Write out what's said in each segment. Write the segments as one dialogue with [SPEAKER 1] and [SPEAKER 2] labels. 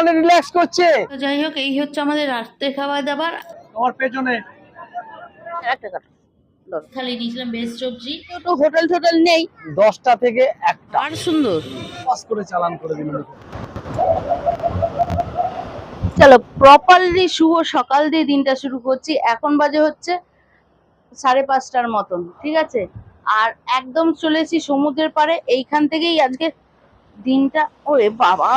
[SPEAKER 1] মানে রিল্যাক্স করছে।
[SPEAKER 2] যাই হোক এই হচ্ছে আমাদের রাত্রে খাবার দাবার।
[SPEAKER 1] তোমার পেছনে।
[SPEAKER 2] একটা কাটো। ধরো। খালি নিয়েছিলাম ভেজ সবজি। তো হোটেল টোটেল নেই।
[SPEAKER 1] দশটা থেকে একটা।
[SPEAKER 2] আর সুন্দর।
[SPEAKER 1] পাস করে চালান করে দিল
[SPEAKER 2] চলো প্রপারলি শুভ সকাল দিয়ে দিনটা শুরু করছি। এখন বাজে হচ্ছে সাড়ে পাঁচটার মতন ঠিক আছে? আর একদম চলে এসেছি সমুদ্রের পাড়ে। এইখান থেকেই আজকে দিনটা। ওরে বাবা!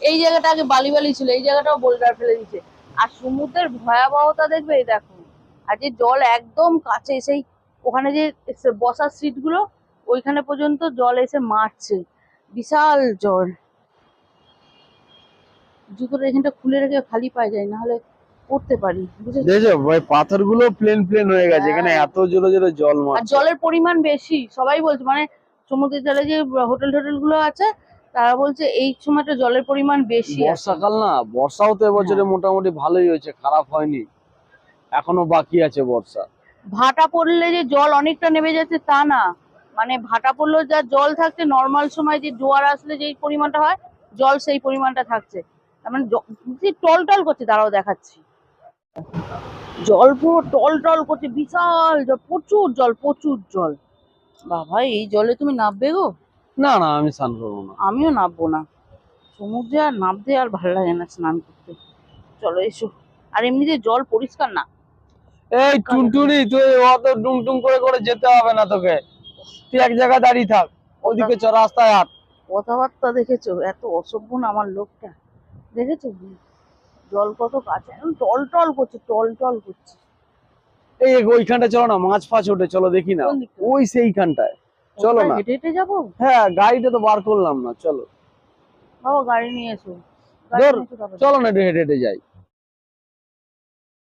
[SPEAKER 2] এই জায়গাটা আগে বালি বালি ছিল এই জায়গাটাও বোল্ডার ফেলে দিচ্ছে আর সমুদ্রের ভয়াবহতা দেখবে এই দেখো। আর যে জল একদম কাছে সেই ওখানে যে বসার সিটগুলো ওইখানে পর্যন্ত জল এসে মারছে। বিশাল জল। জুতোটা এখানটা খুলে রেখে খালি পায়ে যায় না হলে পড়তে পারি বুঝেছ?
[SPEAKER 1] দেখছ? ভাই পাথর প্লেন প্লেন হয়ে গেছে এখানে
[SPEAKER 2] হ্যাঁ।
[SPEAKER 1] এত জোরে জোরে জল
[SPEAKER 2] আর জলের পরিমাণ বেশি সবাই বলছে মানে সমুদ্রের জলে যে হোটেল টোটেলগুলো আছে তারা বলছে এই সময়টা জলের পরিমাণ বেশি
[SPEAKER 1] বর্ষাকাল না বর্ষাও তো এবছরে
[SPEAKER 2] হ্যাঁ।
[SPEAKER 1] মোটামুটি ভালোই হয়েছে খারাপ হয়নি। এখনও বাকি আছে বর্ষা।
[SPEAKER 2] ভাটা পড়লে যে জল অনেকটা নেমে যাচ্ছে তা না। মানে ভাটা পড়লেও যা জল থাকছে নর্মাল সময় যে জোয়ার আসলে যেই পরিমাণটা হয় জল সেই পরিমাণটা থাকছে। তার মানে টল টল করছে তারাও দেখাচ্ছি। জল পুরো টল টল করছে বিশাল জল প্রচুর জল প্রচুর জল। বাবা এই জলে তুমি নামবে গো।
[SPEAKER 1] না না আমি স্নান করব না।
[SPEAKER 2] আমিও নামবো না। সমুদ্রে আর নামতে আর ভালো লাগে না স্নান করতে। চলো এসো। আর এমনিতে জল পরিষ্কার না?
[SPEAKER 1] এই টুনটুনি তুই অত ডুং ডুং করে করে যেতে হবে না তোকে। তুই এক জায়গায় দাঁড়িয়ে থাক ওদিকে চ রাস্তায় হাট।
[SPEAKER 2] কথাবার্তা দেখেছ? এত অসভ্য না আমার লোকটা? দেখেছ? জল কত কাছে? টল টল করছে টল টল করছে।
[SPEAKER 1] এই ওইখানটা চলো না মাছ ফাছ ওঠে চলো দেখি না। ওই সেইখানটায়। চলো না।
[SPEAKER 2] হেঁটে হেঁটে যাব?
[SPEAKER 1] হ্যাঁ গাড়িটা তো বার করলাম না চলো।
[SPEAKER 2] বাবা গাড়ি নিয়ে এসো।
[SPEAKER 1] চলো না একটু হেঁটে হেঁটে যাই।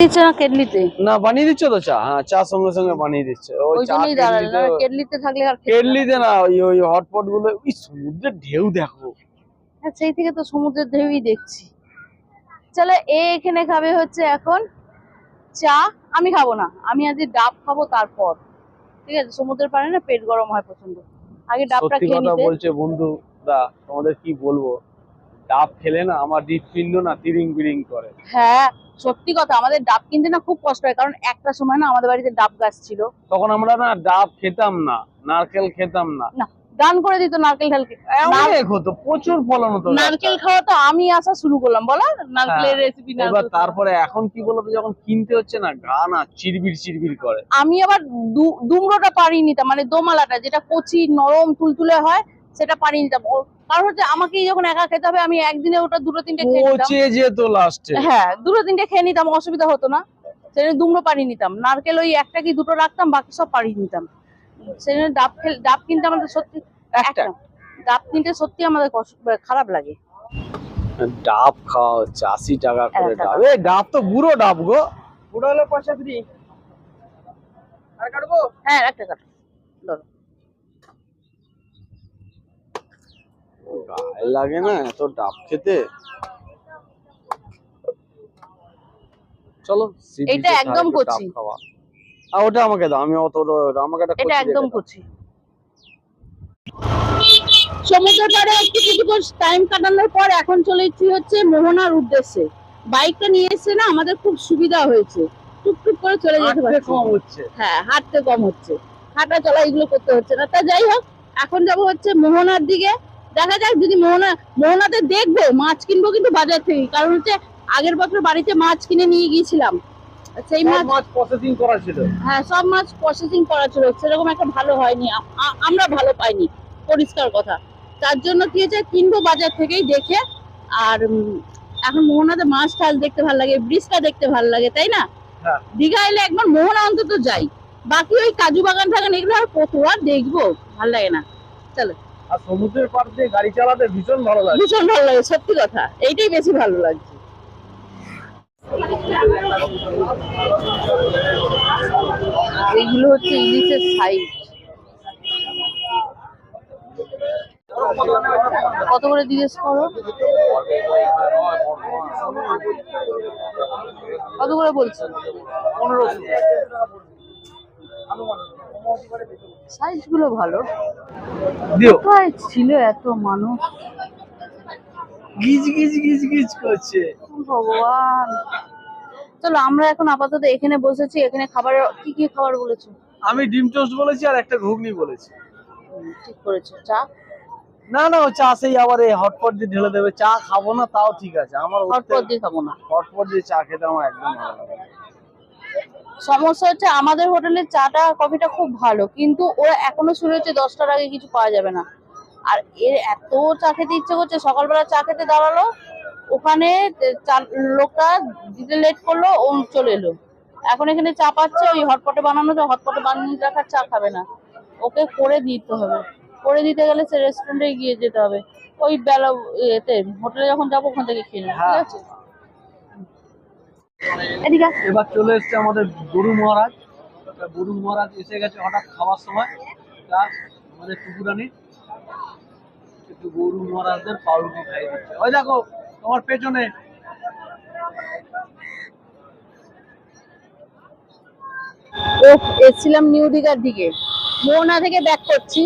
[SPEAKER 2] দিচ্ছে না কেটলিতে।
[SPEAKER 1] না বানিয়ে দিচ্ছ তো চা? হ্যাঁ চা সঙ্গে সঙ্গে বানিয়ে দিচ্ছে। ওই চা কেটলিতে
[SPEAKER 2] থাকলে আর
[SPEAKER 1] কেটলিতে না। ওই ওই হটপটগুলো ওই সমুদ্রের ঢেউ দেখো।
[SPEAKER 2] হ্যাঁ সেই থেকে তো সমুদ্রের ঢেউই দেখছি। চলো এ এখানে খাবে হচ্ছে এখন চা। আমি খাব না আমি আজকে ডাব খাব তারপর। ঠিক আছে? সমুদ্রের পাড়ে না পেট গরম হয় প্রচণ্ড আগে ডাবটা খেয়ে নিতে।
[SPEAKER 1] বলছে বন্ধু দা তোমাদের কি বলব? ডাব খেলে না আমার হৃৎপিণ্ড না তিরিং বিরিং করে।
[SPEAKER 2] হ্যাঁ সত্যি কথা আমাদের ডাব কিনতে না খুব কষ্ট হয় কারণ একটা সময় না আমাদের বাড়িতে ডাব গাছ ছিল।
[SPEAKER 1] তখন আমরা না ডাব খেতাম না নারকেল খেতাম না।
[SPEAKER 2] দান করে দিত নারকেল ঢালকে
[SPEAKER 1] অনেক হতো প্রচুর ফলন হতো
[SPEAKER 2] নারকেল খাওয়া তো আমি আসা শুরু করলাম বলো? নারকেলের রেসিপি
[SPEAKER 1] হ্যাঁ। এবার তারপরে এখন কি বলতো যখন কিনতে হচ্ছে না গা না চিরবির চিরবির করে।
[SPEAKER 2] আমি আবার দুমড়োটা পাড়িয়ে নিতাম মানে দোমালাটা যেটা কচি নরম তুলতুলে হয় সেটা পাড়িয়ে নিতাম। কারণ হচ্ছে আমাকে যখন একা খেতে হবে আমি একদিনে ওটা দুটো তিনটে খেয়ে নিতাম।
[SPEAKER 1] যেত লাস্টে
[SPEAKER 2] হ্যাঁ দুটো তিনটে খেয়ে নিতাম অসুবিধা হতো না। সেজন্য দুমড়ো পাড়িয়ে নিতাম। নারকেল ওই একটা কি দুটো রাখতাম বাকি সব পাড়িয়ে নিতাম। সেজন্য ডাব খেল ডাব কিনতে আমাদের সত্যি
[SPEAKER 1] একটা?
[SPEAKER 2] ডাব কিনতে সত্যি আমাদের খারাপ লাগে।
[SPEAKER 1] ডাব খাওয়া হচ্ছে আশি টাকা করে ডাব। এই ডাব তো বুড়ো ডাব গো। বুড়ো হলে পয়সা ফ্রি আর কাটবো?
[SPEAKER 2] হ্যাঁ একটা কাটো। ধরো।
[SPEAKER 1] গায়ে লাগে না এত ডাব খেতে? চলো
[SPEAKER 2] এইটা একদম
[SPEAKER 1] ডাব। আ, ওটা আমাকে দাও আমি অত আমাকে একটা
[SPEAKER 2] এটা একদম
[SPEAKER 1] রেখে
[SPEAKER 2] সমুদ্র পাড়ে একটু কিছু টাইম কাটানোর পর এখন চলে এসেছি হচ্ছে মোহনার উদ্দেশ্যে। বাইকটা নিয়ে এসে না আমাদের খুব সুবিধা হয়েছে। টুকটুক করে চলে যেতে পারছি।
[SPEAKER 1] কম হচ্ছে।
[SPEAKER 2] হ্যাঁ হাঁটতে কম হচ্ছে। হাঁটা চলা এগুলো করতে হচ্ছে না। তা যাই হোক এখন যাব হচ্ছে মোহনার দিকে। দেখা যাক যদি মোহনা মোহনাতে দেখব মাছ কিনবো কিন্তু বাজার থেকে। কারণ হচ্ছে আগের বছর বাড়িতে মাছ কিনে নিয়ে গিয়েছিলাম। সেই মাছ
[SPEAKER 1] মাছ প্রসেসিং করা ছিল।
[SPEAKER 2] হ্যাঁ সব মাছ প্রসেসিং করা ছিল। সেরকম একটা ভালো হয়নি। আমরা ভালো পাইনি। পরিষ্কার কথা। তার জন্য কি হয়েছে কিনবো বাজার থেকেই দেখে আর এখন মোহনাতে মাছ টাছ দেখতে ভালো লাগে ব্রিজটা দেখতে ভালো লাগে তাই না?
[SPEAKER 1] হ্যাঁ।
[SPEAKER 2] দীঘা এলে একবার মোহনা অন্তত যাই। বাকি ওই কাজু বাগান টাগান এগুলো আর কত আর দেখব। ভালো লাগে না।
[SPEAKER 1] আর সমুদ্রের পাড় দিয়ে গাড়ি চালাতে ভীষণ ভালো লাগে।
[SPEAKER 2] ভীষণ ভালো লাগে সত্যি কথা। এইটাই বেশি ভালো লাগছে। এইগুলো হচ্ছে ইলিশের সাইজ। কত করে জিজ্ঞেস করো? কত করে বলছো? সাইজগুলো ভালো কোথায় ছিল এত মানুষ?
[SPEAKER 1] গিজ গিজ গিজ গিজ করছে।
[SPEAKER 2] ভগবান। চলো আমরা এখন আপাতত এখানে বসেছি এখানে খাবার কি কি খাবার বলেছ?
[SPEAKER 1] আমি ডিম টোস্ট বলেছি আর একটা ঘুগনি বলেছি।
[SPEAKER 2] ঠিক করেছ। চা?
[SPEAKER 1] না না চা সেই আবার এই হটপট দিয়ে ঢেলে দেবে। চা খাব না তাও ঠিক আছে। আমার
[SPEAKER 2] হটপট দিয়ে খাব না।
[SPEAKER 1] হটপট দিয়ে চা খেতে আমার একদম ভালো লাগে
[SPEAKER 2] সমস্যা হচ্ছে আমাদের হোটেলের চাটা কফিটা খুব ভালো কিন্তু ওরা এখনও শুরু হচ্ছে দশটার আগে কিছু পাওয়া যাবে না। আর এর এত চা খেতে ইচ্ছে করছে সকালবেলা চা খেতে দাঁড়াল ওখানে লোকটা দিতে লেট করল ও চলে এলো। এখন এখানে চা পাচ্ছে ওই হটপটে বানানো তো হটপটে বানিয়ে রাখার চা খাবে না। ওকে করে দিতে হবে। করে দিতে গেলে সে রেস্টুরেন্টে গিয়ে যেতে হবে। ওই বেলা এতে হোটেলে যখন যাব ওখান থেকে খেয়ে নেব ঠিক
[SPEAKER 1] হ্যাঁ।
[SPEAKER 2] আছে?
[SPEAKER 1] এবার চলে এসছে আমাদের গরু মহারাজ। গরু মহারাজ এসে গেছে হঠাৎ খাওয়ার সময়। তা আমাদের টুকুরানি একটু গরু মহারাজদের পাউরুটি খাইয়ে দিচ্ছে। ওই দেখো তোমার পেছনে।
[SPEAKER 2] ও এসছিলাম নিউ দিঘার দিকে। মোহনা থেকে ব্যাক করছি।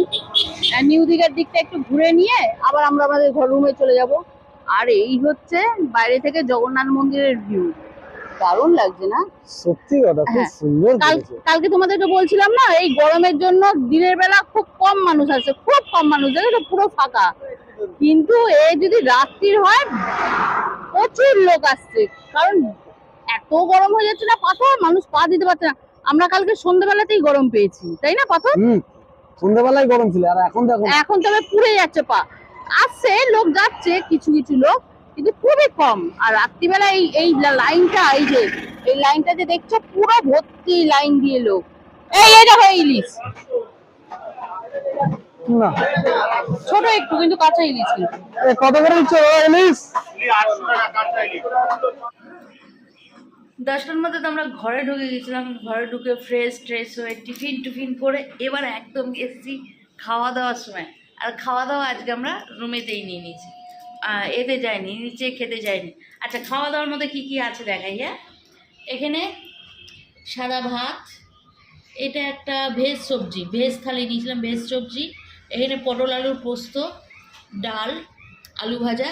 [SPEAKER 2] নিউ দিঘার দিকটা একটু ঘুরে নিয়ে আবার আমরা আমাদের ঘর রুমে চলে যাব। আর এই হচ্ছে বাইরে থেকে জগন্নাথ মন্দিরের ভিউ দারুণ লাগছে না?
[SPEAKER 1] সত্যি কথা
[SPEAKER 2] খুব হ্যাঁ।
[SPEAKER 1] সুন্দর
[SPEAKER 2] কালকে তোমাদেরকে বলছিলাম না এই গরমের জন্য দিনের বেলা খুব কম মানুষ আছে খুব কম মানুষ দেখো পুরো ফাঁকা। কিন্তু এ যদি রাত্রির হয় প্রচুর লোক আসছে। কারণ এত গরম হয়ে যাচ্ছে না পাথর। মানুষ পা দিতে পারছে না। আমরা কালকে সন্ধ্যাবেলাতেই গরম পেয়েছি তাই না পাথর?
[SPEAKER 1] সন্ধ্যাবেলায় গরম ছিল আর এখন দেখো।
[SPEAKER 2] এখন তবে পুড়ে যাচ্ছে পা। আসছে লোক যাচ্ছে কিছু কিছু লোক কিন্তু খুবই কম। আর রাত্রিবেলা এই এই লাইনটা এই যে এই লাইনটা যে দেখছ পুরো ভর্তি লাইন দিয়ে লোক। এই দেখো এই ইলিশ
[SPEAKER 1] না।
[SPEAKER 2] ছোট একটু কিন্তু কাঁচা ইলিশ
[SPEAKER 1] কত করে দিচ্ছ ইলিশ?
[SPEAKER 2] দশটার মধ্যে তো আমরা ঘরে ঢুকে গেছিলাম। ঘরে ঢুকে ফ্রেশ ট্রেশ হয়ে টিফিন টিফিন করে এবার একদম এসছি খাওয়া দাওয়ার সময়। আর খাওয়া দাওয়া আজকে আমরা রুমেতেই নিয়ে নিয়েছি। এতে যাইনি নিচে খেতে যাইনি। আচ্ছা খাওয়া দাওয়ার মধ্যে কি কি আছে দেখাই হ্যাঁ এখানে সাদা ভাত এটা একটা ভেজ সবজি ভেজ থালি নিয়েছিলাম ভেজ সবজি। এখানে পটল আলুর পোস্ত ডাল আলু ভাজা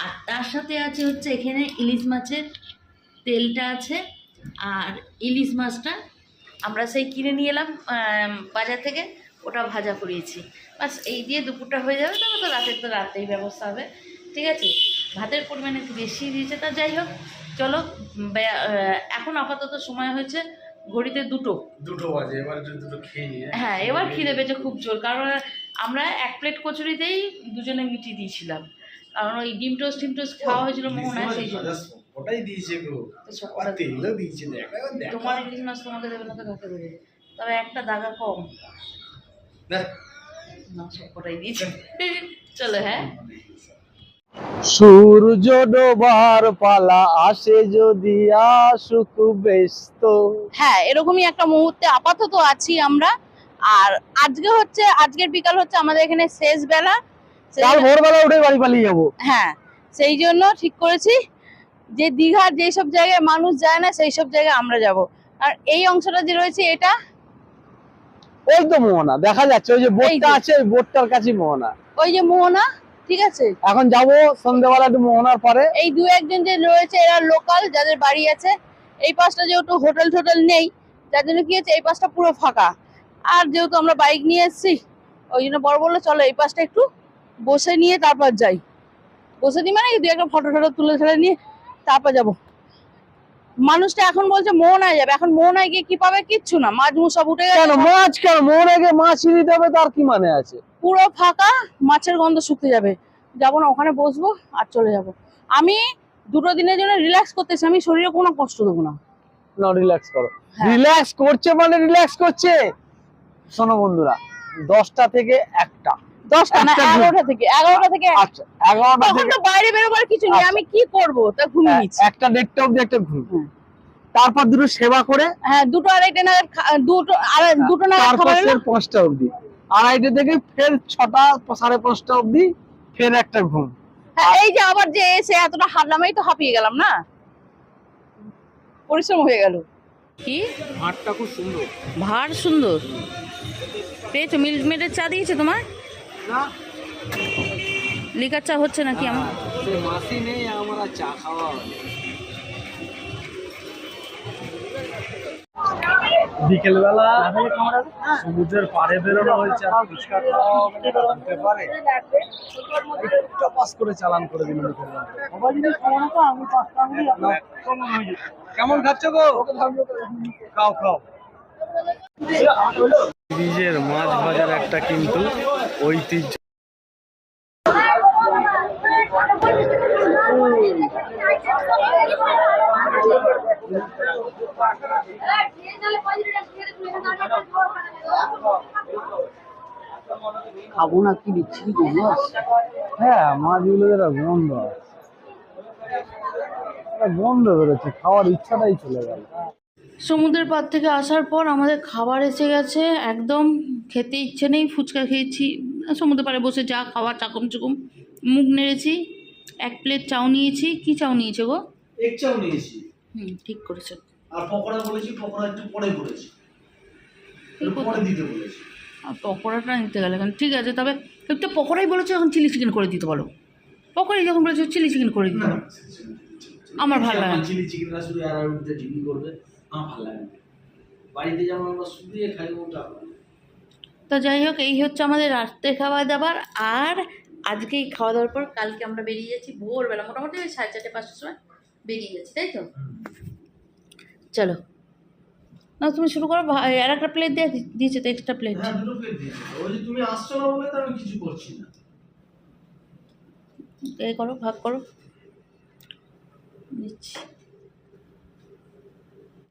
[SPEAKER 2] আর তার সাথে আছে হচ্ছে এখানে ইলিশ মাছের তেলটা আছে আর ইলিশ মাছটা আমরা সেই কিনে নিয়ে এলাম বাজার থেকে ওটা ভাজা করিয়েছি বাস এই দিয়ে দুপুরটা হয়ে যাবে তবে তো রাতের তো রাতেই ব্যবস্থা হবে ঠিক আছে? ভাতের পরিমাণ একটু বেশি দিয়েছে তা যাই হোক চলো এখন আপাতত সময় হয়েছে ঘড়িতে দুটো।
[SPEAKER 3] দুটো বাজে এবার দুটো খেয়ে নিয়ে
[SPEAKER 2] হ্যাঁ এবার খিদে পেয়েছে খুব জোর কারণ আমরা এক প্লেট কচুরিতেই দুজনে মিটিয়ে দিয়েছিলাম। কারণ ওই ডিম টোস্ট টিম টোস্ট খাওয়া হয়েছিল মোহনায় সেই জন্য।
[SPEAKER 3] ওটাই দিয়েছে গো আর তেলও দিয়েছে
[SPEAKER 2] তোমার ইলিশ মাছ তোমাকে দেবে না তো কাকে দেবে তবে একটা দাগা কম। দিয়েছে। চলো হ্যাঁ।
[SPEAKER 1] সূর্য ডোবার পালা আসে যদি আসুক ব্যস্ত।
[SPEAKER 2] হ্যাঁ এরকমই একটা মুহূর্তে আপাতত আছি আমরা। আর আজকে হচ্ছে আজকের বিকাল হচ্ছে আমাদের এখানে শেষ বেলা।
[SPEAKER 1] কাল ভোরবেলা উঠে বাড়ি পালিয়ে যাব।
[SPEAKER 2] হ্যাঁ সেই জন্য ঠিক করেছি যে দীঘার যেসব জায়গায় মানুষ যায় না সেই সব জায়গায় আমরা যাব। আর এই অংশটা যে রয়েছে এটা?
[SPEAKER 1] ওই তো মোহনা দেখা যাচ্ছে ওই যে বোটটা আছে ওই বোটটার কাছে মোহনা।
[SPEAKER 2] ওই যে মোহনা ঠিক আছে?
[SPEAKER 1] এখন যাব সন্ধ্যেবেলা একটু মোহনার পরে।
[SPEAKER 2] এই দু একজন যে রয়েছে এরা লোকাল যাদের বাড়ি আছে এই পাশটা যেহেতু হোটেল টোটেল নেই যার জন্য কি হচ্ছে এই পাশটা পুরো ফাঁকা। আর যেহেতু আমরা বাইক নিয়ে এসেছি ওই জন্য বড় বলল চলো এই পাশটা একটু বসে নিয়ে তারপর যাই। বসে নিই মানে দু একটা ফটো টটো তুলে ঠেলে নিয়ে তারপর যাব। মানুষটা এখন বলছে মোহনায় যাবে। এখন মোহনায় গিয়ে কি পাবে? কিচ্ছু না। মাছ মুখ সব উঠে গেছে।
[SPEAKER 1] মাছ কেন? মোহনায় গিয়ে মাছ নিতে হবে তার কি মানে আছে?
[SPEAKER 2] পুরো ফাঁকা মাছের গন্ধ শুকতে যাবে। যাব না ওখানে বসবো আর চলে যাব। আমি দুটো দিনের জন্য রিল্যাক্স করতেছি আমি শরীরে কোনো কষ্ট দেবো না।
[SPEAKER 1] না রিল্যাক্স করো। রিল্যাক্স করছে মানে রিল্যাক্স করছে? শোনো বন্ধুরা দশটা থেকে একটা।
[SPEAKER 2] দশটা না এগারোটা থেকে এগারোটা থেকে
[SPEAKER 1] আচ্ছা এগারোটা
[SPEAKER 2] তখন তো বাইরে বেরোবার কিছু নেই
[SPEAKER 1] আচ্ছা।
[SPEAKER 2] আমি কি করব? তা ঘুমিয়ে নিচ্ছি।
[SPEAKER 1] একটা দেড়টা অব্দি একটা ঘুম। তারপর দুটো সেবা করে
[SPEAKER 2] হ্যাঁ দুটো আড়াইটে নাগাদ দুটো দুটো নাগাদ
[SPEAKER 1] তারপর
[SPEAKER 2] খাবার এলো
[SPEAKER 1] ফের পাঁচটা অব্দি আড়াইটে থেকে ফের ছটা সাড়ে পাঁচটা অব্দি ফের একটা ঘুম।
[SPEAKER 2] হ্যাঁ এই যে আবার যে এসে এতটা হাঁটলাম এই তো হাঁপিয়ে গেলাম না? পরিশ্রম হয়ে গেল। কি?
[SPEAKER 1] খুব সুন্দর।
[SPEAKER 2] ভার সুন্দর। পেয়েছ? মিল্ক মেডের চা দিয়েছে তোমার?
[SPEAKER 1] না।
[SPEAKER 2] লিকার চা হচ্ছে নাকি আমার?
[SPEAKER 1] মাসি নেই আমার চা খাওয়া বিকেলবেলা সমুদ্রের পাড়ে বেরোনো হয়েছে আর ফুচকা খাওয়া পারে একটা করে চালান করে দিল কেমন খাচ্ছ গো? খাও খাও। ব্রিজের মাছ ভাজার একটা কিন্তু ঐতিহ্য।
[SPEAKER 2] খাব না কি বিচ্ছিরি গন্ধ
[SPEAKER 1] হ্যাঁ মাছগুলো যেটা গন্ধ। গন্ধ বেরোচ্ছে খাওয়ার ইচ্ছাটাই চলে গেল।
[SPEAKER 2] সমুদ্রের পাড় থেকে আসার পর আমাদের খাবার এসে গেছে। একদম খেতে ইচ্ছে নেই ফুচকা খেয়েছি। সমুদ্রের পাড়ে বসে যা খাবার চাকম চুকুম মুখ নেড়েছি এক প্লেট চাউ নিয়েছি। কি চাউ নিয়েছে গো?
[SPEAKER 3] এক চাও নিয়েছি।
[SPEAKER 2] হুম ঠিক করেছে।
[SPEAKER 3] আর পকোড়া বলেছি পকোড়া একটু পরে বলেছি পরে দিতে বলেছি।
[SPEAKER 2] আর পকোড়াটা নিতে গেলে কেন? ঠিক আছে তবে একটু পকোড়াই বলেছে এখন চিলি চিকেন করে দিতে বলো। পকোড়াই যখন বলেছে চিলি চিকেন করে দিতে আমার ভালো লাগে
[SPEAKER 3] চিলি চিকেনটা শুধু আর উঠতে করবে। আমার ভালো লাগে না। বাড়িতে যেমন আমরা খাই ওটা
[SPEAKER 2] তো যাই হোক এই হচ্ছে আমাদের রাত্রে খাওয়া দাবার। আর আজকে এই খাওয়া দাওয়ার পর কালকে আমরা বেরিয়ে যাচ্ছি ভোরবেলা। মোটামুটি ওই সাড়ে চারটে পাঁচটার সময় বেরিয়ে যাচ্ছি তাই তো? চলো। না তুমি শুরু করো। আর একটা প্লেট দিয়ে দিয়েছে তো এক্সট্রা প্লেট
[SPEAKER 3] হ্যাঁ প্লেট তুমি আসছো না বলে আমি কিছু করছি না।
[SPEAKER 2] এই করো ভাগ করো। দিচ্ছি